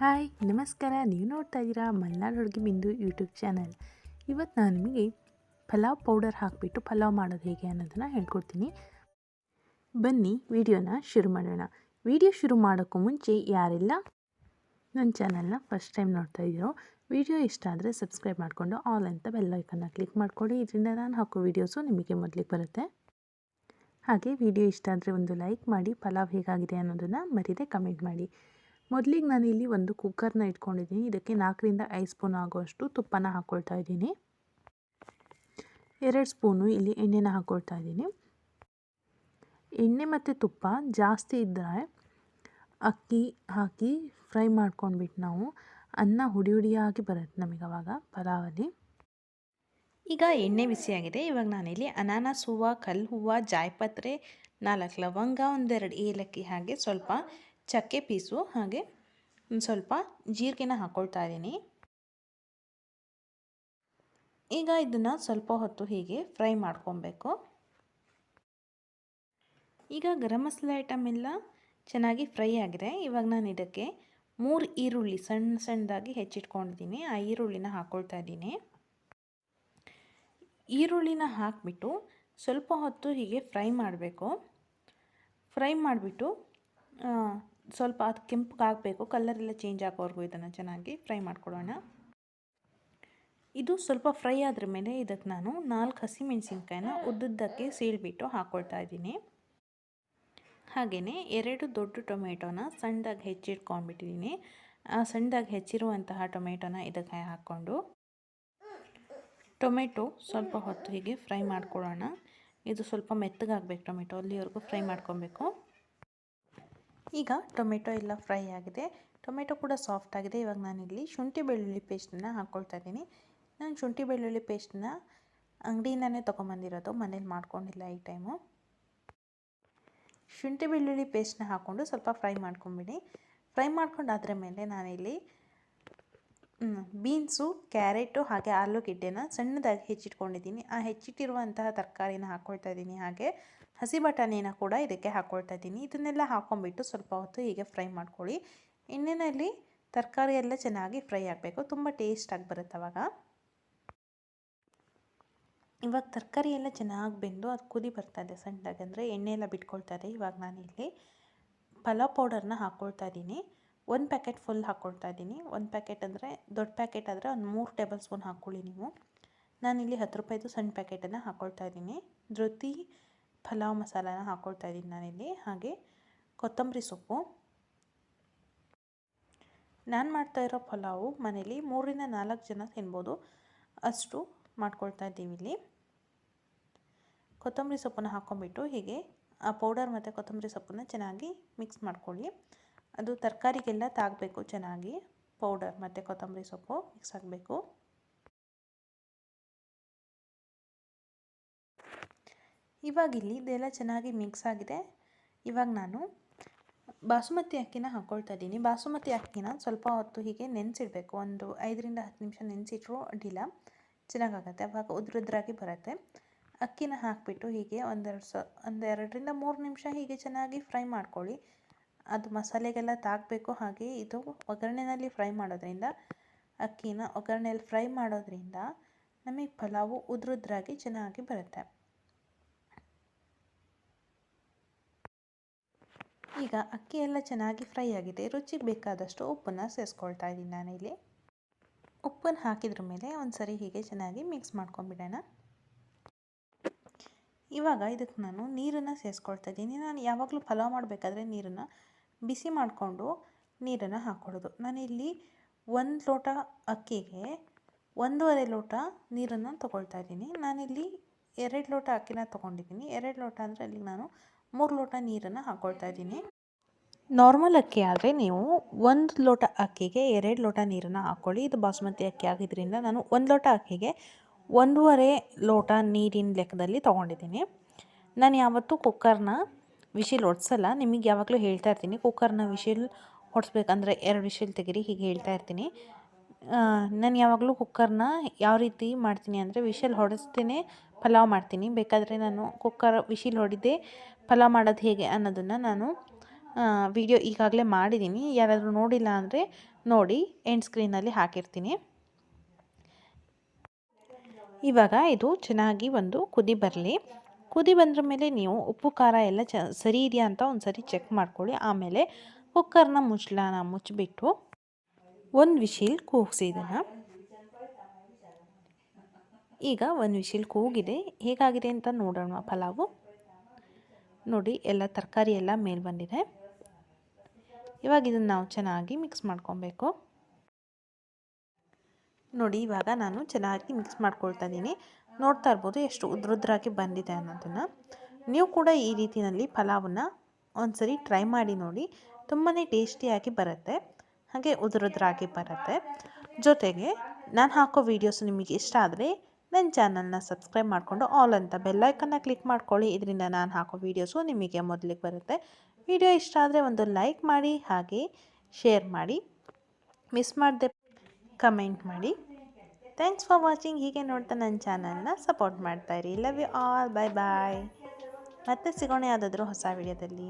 Hi, ನಮಸ್ಕಾರ. ನೀವು ನೋಡ್ತಾ ಇದ್ದೀರಾ ಮಲ್ನಾಡ್ ಹುಡುಗಿ ಬಿಂದು ಯೂಟ್ಯೂಬ್ ಚಾನಲ್. ಇವತ್ತು ನಾನು ನಿಮಗೆ ಪಲಾವ್ ಪೌಡರ್ ಹಾಕಿಬಿಟ್ಟು ಪಲಾವ್ ಮಾಡೋದು ಹೇಗೆ ಅನ್ನೋದನ್ನು ಹೇಳ್ಕೊಡ್ತೀನಿ. ಬನ್ನಿ, ವಿಡಿಯೋನ ಶುರು ಮಾಡೋಣ. ವಿಡಿಯೋ ಶುರು ಮಾಡೋಕ್ಕೂ ಮುಂಚೆ ಯಾರೆಲ್ಲ ನನ್ನ ಚಾನಲ್ನ ಫಸ್ಟ್ ಟೈಮ್ ನೋಡ್ತಾ ಇದ್ದೀರೋ, ವಿಡಿಯೋ ಇಷ್ಟ ಆದರೆ ಸಬ್ಸ್ಕ್ರೈಬ್ ಮಾಡಿಕೊಂಡು ಆಲ್ ಅಂತ ಬೆಲ್ಲೈಕನ್ನ ಕ್ಲಿಕ್ ಮಾಡಿಕೊಡಿ. ಇದರಿಂದ ನಾನು ಹಾಕೋ ವೀಡಿಯೋಸು ನಿಮಗೆ ಮೊದಲಿಗೆ ಬರುತ್ತೆ. ಹಾಗೆ ವಿಡಿಯೋ ಇಷ್ಟ ಆದರೆ ಒಂದು ಲೈಕ್ ಮಾಡಿ, ಪಲಾವ್ ಹೇಗಾಗಿದೆ ಅನ್ನೋದನ್ನು ಮರೀದೆ ಕಮೆಂಟ್ ಮಾಡಿ. ಮೊದಲಿಗೆ ನಾನು ಇಲ್ಲಿ ಒಂದು ಕುಕ್ಕರ್ನ ಇಟ್ಕೊಂಡಿದ್ದೀನಿ. ಇದಕ್ಕೆ ನಾಲ್ಕರಿಂದ ಐದು ಸ್ಪೂನ್ ಆಗುವಷ್ಟು ತುಪ್ಪನ ಹಾಕ್ಕೊಳ್ತಾ ಇದ್ದೀನಿ. ಎರಡು ಸ್ಪೂನು ಇಲ್ಲಿ ಎಣ್ಣೆನ ಹಾಕ್ಕೊಳ್ತಾ ಇದ್ದೀನಿ. ಎಣ್ಣೆ ಮತ್ತು ತುಪ್ಪ ಜಾಸ್ತಿ ಇದ್ದರೆ ಅಕ್ಕಿ ಹಾಕಿ ಫ್ರೈ ಮಾಡ್ಕೊಂಡ್ಬಿಟ್ಟು ನಾವು ಅನ್ನ ಹುಡಿ ಹುಡಿಯಾಗಿ ಬರುತ್ತೆ ನಮಗೆ ಅವಾಗ ಪಲಾವಲ್ಲಿ. ಈಗ ಎಣ್ಣೆ ಬಿಸಿಯಾಗಿದೆ ಇವಾಗ ನಾನಿಲ್ಲಿ ಅನಾನಸ್ ಹೂವು, ಕಲ್ಲು ಹೂವು ಜಾಯಪತ್ರೆ ನಾಲ್ಕು ಲವಂಗ, ಒಂದೆರಡು ಏಲಕ್ಕಿ ಹಾಗೆ ಸ್ವಲ್ಪ ಚಕ್ಕೆ ಪೀಸು, ಹಾಗೆ ಒಂದು ಸ್ವಲ್ಪ ಜೀರಿಗೆನ ಹಾಕ್ಕೊಳ್ತಾ ಇದ್ದೀನಿ. ಈಗ ಇದನ್ನು ಸ್ವಲ್ಪ ಹೊತ್ತು ಹೀಗೆ ಫ್ರೈ ಮಾಡ್ಕೊಬೇಕು. ಈಗ ಗರಂ ಮಸಾಲೆ ಐಟಮ್ ಎಲ್ಲ ಚೆನ್ನಾಗಿ ಫ್ರೈ ಆಗಿದೆ. ಇವಾಗ ನಾನು ಇದಕ್ಕೆ ಮೂರು ಈರುಳ್ಳಿ ಸಣ್ಣ ಸಣ್ಣದಾಗಿ ಹೆಚ್ಚಿಟ್ಕೊಂಡಿದ್ದೀನಿ. ಆ ಈರುಳ್ಳಿನ ಹಾಕ್ಕೊಳ್ತಾ ಇದ್ದೀನಿ. ಈರುಳ್ಳಿನ ಹಾಕಿಬಿಟ್ಟು ಸ್ವಲ್ಪ ಹೊತ್ತು ಹೀಗೆ ಫ್ರೈ ಮಾಡಬೇಕು. ಫ್ರೈ ಮಾಡಿಬಿಟ್ಟು ಸ್ವಲ್ಪ ಅದು ಕೆಂಪಗಾಗಬೇಕು, ಕಲ್ಲರೆಲ್ಲ ಚೇಂಜ್ ಆಗೋವರೆಗೂ ಇದನ್ನು ಚೆನ್ನಾಗಿ ಫ್ರೈ ಮಾಡಿಕೊಡೋಣ. ಇದು ಸ್ವಲ್ಪ ಫ್ರೈ ಆದ್ರ ಮೇಲೆ ಇದಕ್ಕೆ ನಾನು ನಾಲ್ಕು ಹಸಿಮೆಣಸಿನ್ಕಾಯಿನ ಉದ್ದುದ್ದಕ್ಕೆ ಸೀಳ್ಬಿಟ್ಟು ಹಾಕ್ಕೊಳ್ತಾ ಇದ್ದೀನಿ. ಹಾಗೆಯೇ ಎರಡು ದೊಡ್ಡ ಟೊಮೆಟೊನ ಸಣ್ಣದಾಗಿ ಹೆಚ್ಚಿಟ್ಕೊಂಡ್ಬಿಟ್ಟಿದ್ದೀನಿ ಆ ಸಣ್ಣದಾಗಿ ಹೆಚ್ಚಿರುವಂತಹ ಟೊಮೆಟೊನ ಇದಕ್ಕೆ ಹಾಕ್ಕೊಂಡು. ಟೊಮೆಟೊ ಸ್ವಲ್ಪ ಹೊತ್ತು ಹೀಗೆ ಫ್ರೈ ಮಾಡ್ಕೊಳ್ಳೋಣ ಇದು ಸ್ವಲ್ಪ ಮೆತ್ತಗಾಗಬೇಕು ಟೊಮೆಟೊ, ಅಲ್ಲಿವರೆಗೂ ಫ್ರೈ ಮಾಡ್ಕೊಬೇಕು. ಈಗ ಟೊಮೆಟೊ ಎಲ್ಲ ಫ್ರೈ ಆಗಿದೆ. ಟೊಮೆಟೊ ಕೂಡ ಸಾಫ್ಟ್ ಆಗಿದೆ. ಇವಾಗ ನಾನಿಲ್ಲಿ ಶುಂಠಿ ಬೆಳ್ಳುಳ್ಳಿ ಪೇಸ್ಟನ್ನ ಹಾಕ್ಕೊಳ್ತಾ ಇದ್ದೀನಿ. ನಾನು ಶುಂಠಿ ಬೆಳ್ಳುಳ್ಳಿ ಪೇಸ್ಟನ್ನ ಅಂಗಡಿಯಿಂದನೇ ತೊಗೊಂಬಂದಿರೋದು. ಮನೇಲಿ ಮಾಡ್ಕೊಂಡಿಲ್ಲ ಈ ಟೈಮು. ಶುಂಠಿ ಬೆಳ್ಳುಳ್ಳಿ ಪೇಸ್ಟನ್ನ ಹಾಕ್ಕೊಂಡು ಸ್ವಲ್ಪ ಫ್ರೈ ಮಾಡ್ಕೊಂಬಿಡಿ. ಫ್ರೈ ಮಾಡ್ಕೊಂಡಾದ್ರ ಮೇಲೆ ನಾನಿಲ್ಲಿ ಬೀನ್ಸು, ಕ್ಯಾರೆಟು ಹಾಗೆ ಆಲೂಗೆಡ್ಡೆನ ಸಣ್ಣದಾಗಿ ಹೆಚ್ಚಿಟ್ಕೊಂಡಿದ್ದೀನಿ. ಆ ಹೆಚ್ಚಿಟ್ಟಿರುವಂತಹ ತರಕಾರಿನ ಹಾಕ್ಕೊಳ್ತಾ ಇದ್ದೀನಿ ಹಾಗೆ. ಹಸಿ ಬಟಾಣಿನ ಕೂಡ ಇದಕ್ಕೆ ಹಾಕ್ಕೊಳ್ತಾ ಇದ್ದೀನಿ. ಇದನ್ನೆಲ್ಲ ಹಾಕೊಂಡ್ಬಿಟ್ಟು ಸ್ವಲ್ಪ ಹೊತ್ತು ಹೀಗೆ ಫ್ರೈ ಮಾಡ್ಕೊಳ್ಳಿ. ಎಣ್ಣೆಯಲ್ಲಿ ತರಕಾರಿ ಎಲ್ಲ ಚೆನ್ನಾಗಿ ಫ್ರೈ ಆಗಬೇಕು. ತುಂಬ ಟೇಸ್ಟಾಗಿ ಬರುತ್ತೆ ಅವಾಗ. ಇವಾಗ ತರಕಾರಿ ಎಲ್ಲ ಚೆನ್ನಾಗಿ ಬೆಂದು ಅದು ಕುದಿ ಬರ್ತಾ ಇದೆ ಸಣ್ಣದಾಗಿ ಅಂದರೆ ಎಣ್ಣೆ ಎಲ್ಲ ಬಿಟ್ಕೊಳ್ತಾ ಇದೆ ಇವಾಗ ಇಲ್ಲಿ ಪಲಾವ್ ಪೌಡರ್ನ ಹಾಕ್ಕೊಳ್ತಾ ಇದ್ದೀನಿ. ಒಂದು ಪ್ಯಾಕೆಟ್ ಫುಲ್ ಹಾಕ್ಕೊಳ್ತಾ ಇದ್ದೀನಿ. ಒಂದು ಪ್ಯಾಕೆಟ್ ಅಂದರೆ ದೊಡ್ಡ ಪ್ಯಾಕೆಟ್ ಆದರೆ ಒಂದು ಮೂರು ಟೇಬಲ್ ಸ್ಪೂನ್ ಹಾಕ್ಕೊಳ್ಳಿ ನೀವು. ನಾನಿಲ್ಲಿ ಹತ್ತು ರೂಪಾಯಿದು ಸಣ್ಣ ಪ್ಯಾಕೆಟನ್ನು ಹಾಕ್ಕೊಳ್ತಾ ಇದ್ದೀನಿ. ಜೊತೆ ಪಲಾವ್ ಮಸಾಲಾನ ಹಾಕ್ಕೊಳ್ತಾ ಇದ್ದೀನಿ ನಾನಿಲ್ಲಿ. ಹಾಗೆ ಕೊತ್ತಂಬರಿ ಸೊಪ್ಪು. ನಾನು ಮಾಡ್ತಾ ಇರೋ ಪಲಾವು ಮನೇಲಿ ಮೂರರಿಂದ ನಾಲ್ಕು ಜನ ತಿನ್ಬೋದು. ಅಷ್ಟು ಮಾಡ್ಕೊಳ್ತಾ ಇದ್ದೀವಿ ಇಲ್ಲಿ. ಕೊತ್ತಂಬರಿ ಸೊಪ್ಪನ್ನು ಹಾಕ್ಕೊಂಬಿಟ್ಟು ಹೀಗೆ ಆ ಪೌಡರ್ ಮತ್ತು ಕೊತ್ತಂಬರಿ ಸೊಪ್ಪನ್ನು ಚೆನ್ನಾಗಿ ಮಿಕ್ಸ್ ಮಾಡ್ಕೊಳ್ಳಿ. ಅದು ತರಕಾರಿಗೆಲ್ಲ ತಾಗಬೇಕು ಚೆನ್ನಾಗಿ. ಪೌಡರ್ ಮತ್ತು ಕೊತ್ತಂಬರಿ ಸೊಪ್ಪು ಮಿಕ್ಸ್ ಆಗಬೇಕು. ಇವಾಗ ಇಲ್ಲಿ ಇದೆಲ್ಲ ಚೆನ್ನಾಗಿ ಮಿಕ್ಸ್ ಆಗಿದೆ. ಇವಾಗ ನಾನು ಬಾಸುಮತಿ ಅಕ್ಕಿನ ಹಾಕ್ಕೊಳ್ತಾ ಇದ್ದೀನಿ. ಬಾಸುಮತಿ ಅಕ್ಕಿನ ಸ್ವಲ್ಪ ಹೊತ್ತು ಹೀಗೆ ನೆನೆಸಿಡಬೇಕು. ಒಂದು ಐದರಿಂದ ಹತ್ತು ನಿಮಿಷ ನೆನೆಸಿಟ್ರು ಅಡ್ಡಿಲ್ಲ ಚೆನ್ನಾಗಾಗತ್ತೆ. ಅವಾಗ ಉದ್ರುದ್ರಾಗಿ ಬರುತ್ತೆ. ಅಕ್ಕಿನ ಹಾಕಿಬಿಟ್ಟು ಹೀಗೆ ಒಂದೆರಡು ಸ ಒಂದೆರಡರಿಂದ ಮೂರು ನಿಮಿಷ ಹೀಗೆ ಚೆನ್ನಾಗಿ ಫ್ರೈ ಮಾಡ್ಕೊಳ್ಳಿ. ಅದು ಮಸಾಲೆಗೆಲ್ಲ ತಾಗಬೇಕು ಹಾಗೆ ಇದು ಒಗ್ಗರಣೆಯಲ್ಲಿ ಫ್ರೈ ಮಾಡೋದ್ರಿಂದ, ಅಕ್ಕಿನ ಒಗ್ಗರಣೆಯಲ್ಲಿ ಫ್ರೈ ಮಾಡೋದ್ರಿಂದ ನಮಗೆ ಪಲಾವು ಉದ್ರುದ್ರಾಗಿ ಚೆನ್ನಾಗಿ ಬರುತ್ತೆ. ಈಗ ಅಕ್ಕಿ ಎಲ್ಲ ಚೆನ್ನಾಗಿ ಫ್ರೈ ಆಗಿದೆ. ರುಚಿಗೆ ಬೇಕಾದಷ್ಟು ಉಪ್ಪನ್ನು ಸೇರಿಸ್ಕೊಳ್ತಾ ಇದ್ದೀನಿ ನಾನಿಲ್ಲಿ. ಉಪ್ಪನ್ನು ಹಾಕಿದ್ರ ಮೇಲೆ ಒಂದು ಸರಿ ಹೀಗೆ ಚೆನ್ನಾಗಿ ಮಿಕ್ಸ್ ಮಾಡ್ಕೊಂಬಿಡೋಣ. ಇವಾಗ ಇದಕ್ಕೆ ನಾನು ನೀರನ್ನು ಸೇರಿಸ್ಕೊಳ್ತಾ ಇದ್ದೀನಿ. ನಾನು ಯಾವಾಗಲೂ ಪಲಾವ್ ಮಾಡಬೇಕಾದ್ರೆ ನೀರನ್ನು ಬಿಸಿ ಮಾಡಿಕೊಂಡು ನೀರನ್ನು ಹಾಕ್ಕೊಳ್ಳೋದು ನಾನಿಲ್ಲಿ ಒಂದು ಲೋಟ ಅಕ್ಕಿಗೆ ಒಂದೂವರೆ ಲೋಟ ನೀರನ್ನು ತೊಗೊಳ್ತಾ ಇದ್ದೀನಿ. ನಾನಿಲ್ಲಿ ಎರಡು ಲೋಟ ಅಕ್ಕಿನ ತೊಗೊಂಡಿದ್ದೀನಿ. ಎರಡು ಲೋಟ ಅಂದರೆ ಅಲ್ಲಿಗೆ ನಾನು ಮೂರು ಲೋಟ ನೀರನ್ನು ಹಾಕ್ಕೊಳ್ತಾ ಇದ್ದೀನಿ. ನಾರ್ಮಲ್ ಅಕ್ಕಿ ಆದರೆ ನೀವು ಒಂದು ಲೋಟ ಅಕ್ಕಿಗೆ ಎರಡು ಲೋಟ ನೀರನ್ನು ಹಾಕ್ಕೊಳ್ಳಿ ಇದು ಬಾಸುಮತಿ ಅಕ್ಕಿ ಆಗಿದ್ದರಿಂದ ನಾನು ಒಂದು ಲೋಟ ಅಕ್ಕಿಗೆ ಒಂದೂವರೆ ಲೋಟ ನೀರಿನ ಲೆಕ್ಕದಲ್ಲಿ ತೊಗೊಂಡಿದ್ದೀನಿ. ನಾನು ಯಾವತ್ತೂ ಕುಕ್ಕರ್ನ ವಿಶಿಲ್ ಹೊಡ್ಸಲ್ಲ ನಿಮಗೆ ಯಾವಾಗಲೂ ಹೇಳ್ತಾ ಇರ್ತೀನಿ, ಕುಕ್ಕರ್ನ ವಿಶಿಲ್ ಹೊಡ್ಸ್ಬೇಕಂದ್ರೆ ಎರಡು ವಿಶಿಲ್ ತೆಗೀರಿ, ಹೀಗೆ ಹೇಳ್ತಾ ಇರ್ತೀನಿ. ನಾನು ಯಾವಾಗಲೂ ಕುಕ್ಕರ್ನ ಯಾವ ರೀತಿ ಮಾಡ್ತೀನಿ ಅಂದರೆ ವಿಶಲ್ ಹೊಡೆಸ್ತೇನೆ ಪಲಾವ್ ಮಾಡ್ತೀನಿ. ಬೇಕಾದರೆ ನಾನು ಕುಕ್ಕರ್ ವಿಶಿಲ್ ಹೊಡಿದೆ ಪಲಾವ್ ಮಾಡೋದು ಹೇಗೆ ಅನ್ನೋದನ್ನು ನಾನು ವಿಡಿಯೋ ಈಗಾಗಲೇ ಮಾಡಿದ್ದೀನಿ ಯಾರಾದರೂ ನೋಡಿಲ್ಲ ಅಂದರೆ ನೋಡಿ ಎಂಡ್ ಸ್ಕ್ರೀನಲ್ಲಿ ಹಾಕಿರ್ತೀನಿ. ಇವಾಗ ಇದು ಚೆನ್ನಾಗಿ ಒಂದು ಕುದಿ ಬರಲಿ. ಕುದಿ ಬಂದ್ರ ಮೇಲೆ ನೀವು ಉಪ್ಪು, ಖಾರ ಎಲ್ಲ ಚ, ಸರಿ ಇದೆಯಾ ಅಂತ ಒಂದು ಸರಿ ಚೆಕ್ ಮಾಡ್ಕೊಳ್ಳಿ. ಆಮೇಲೆ ಕುಕ್ಕರ್ನ ಮುಚ್ಚಲಾನ ಮುಚ್ಚಿಬಿಟ್ಟು ಒಂದು ವಿಶಿಲ್ ಕೂಗಿಸಿ ಈಗ ಒಂದು ವಿಶಿಲ್ ಕೂಗಿದೆ. ಹೇಗಾಗಿದೆ ಅಂತ ನೋಡೋಣ ಪಲಾವು. ನೋಡಿ, ಎಲ್ಲ ತರಕಾರಿ ಎಲ್ಲ ಮೇಲೆ ಬಂದಿದೆ. ಇವಾಗ ಇದನ್ನು ನಾವು ಚೆನ್ನಾಗಿ ಮಿಕ್ಸ್ ಮಾಡ್ಕೊಬೇಕು. ನೋಡಿ, ಇವಾಗ ನಾನು ಚೆನ್ನಾಗಿ ಮಿಕ್ಸ್ ಮಾಡ್ಕೊಳ್ತಾ ಇದ್ದೀನಿ. ನೋಡ್ತಾ ಇರ್ಬೋದು ಎಷ್ಟು ಉದ್ರುದ್ರಾಗಿ ಬಂದಿದೆ ಅನ್ನೋದನ್ನು. ನೀವು ಕೂಡ ಈ ರೀತಿಯಲ್ಲಿ ಪಲಾವನ್ನ ಒಂದ್ಸರಿ ಟ್ರೈ ಮಾಡಿ ನೋಡಿ. ತುಂಬಾ ಟೇಸ್ಟಿಯಾಗಿ ಬರುತ್ತೆ. ಹಾಗೆ ಉದುರುದ್ರಾಗಿ ಬರುತ್ತೆ. ಜೊತೆಗೆ ನಾನು ಹಾಕೋ ವೀಡಿಯೋಸ್ ನಿಮಗೆ ಇಷ್ಟ ಆದರೆ ನನ್ನ ಚಾನಲ್ನ ಸಬ್ಸ್ಕ್ರೈಬ್ ಮಾಡಿಕೊಂಡು ಆಲ್ ಅಂತ ಬೆಲ್ಲೈಕನ್ನ ಕ್ಲಿಕ್ ಮಾಡ್ಕೊಳ್ಳಿ. ಇದರಿಂದ ನಾನು ಹಾಕೋ ವೀಡಿಯೋಸು ನಿಮಗೆ ಮೊದಲಿಗೆ ಬರುತ್ತೆ. ವಿಡಿಯೋ ಇಷ್ಟ ಆದರೆ ಒಂದು ಲೈಕ್ ಮಾಡಿ, ಹಾಗೆ ಶೇರ್ ಮಾಡಿ. ಮಿಸ್ ಮಾಡದೆ ಕಮೆಂಟ್ ಮಾಡಿ. ಥ್ಯಾಂಕ್ಸ್ ಫಾರ್ ವಾಚಿಂಗ್ ಹೀಗೆ ನೋಡ್ತಾ ನನ್ನ ಚಾನಲ್ನ support ಮಾಡ್ತಾಯಿರಿ love you all bye bye ಮತ್ತೆ ಸಿಗೋಣ ಯಾವುದಾದ್ರೂ ಹೊಸ ವಿಡಿಯೋದಲ್ಲಿ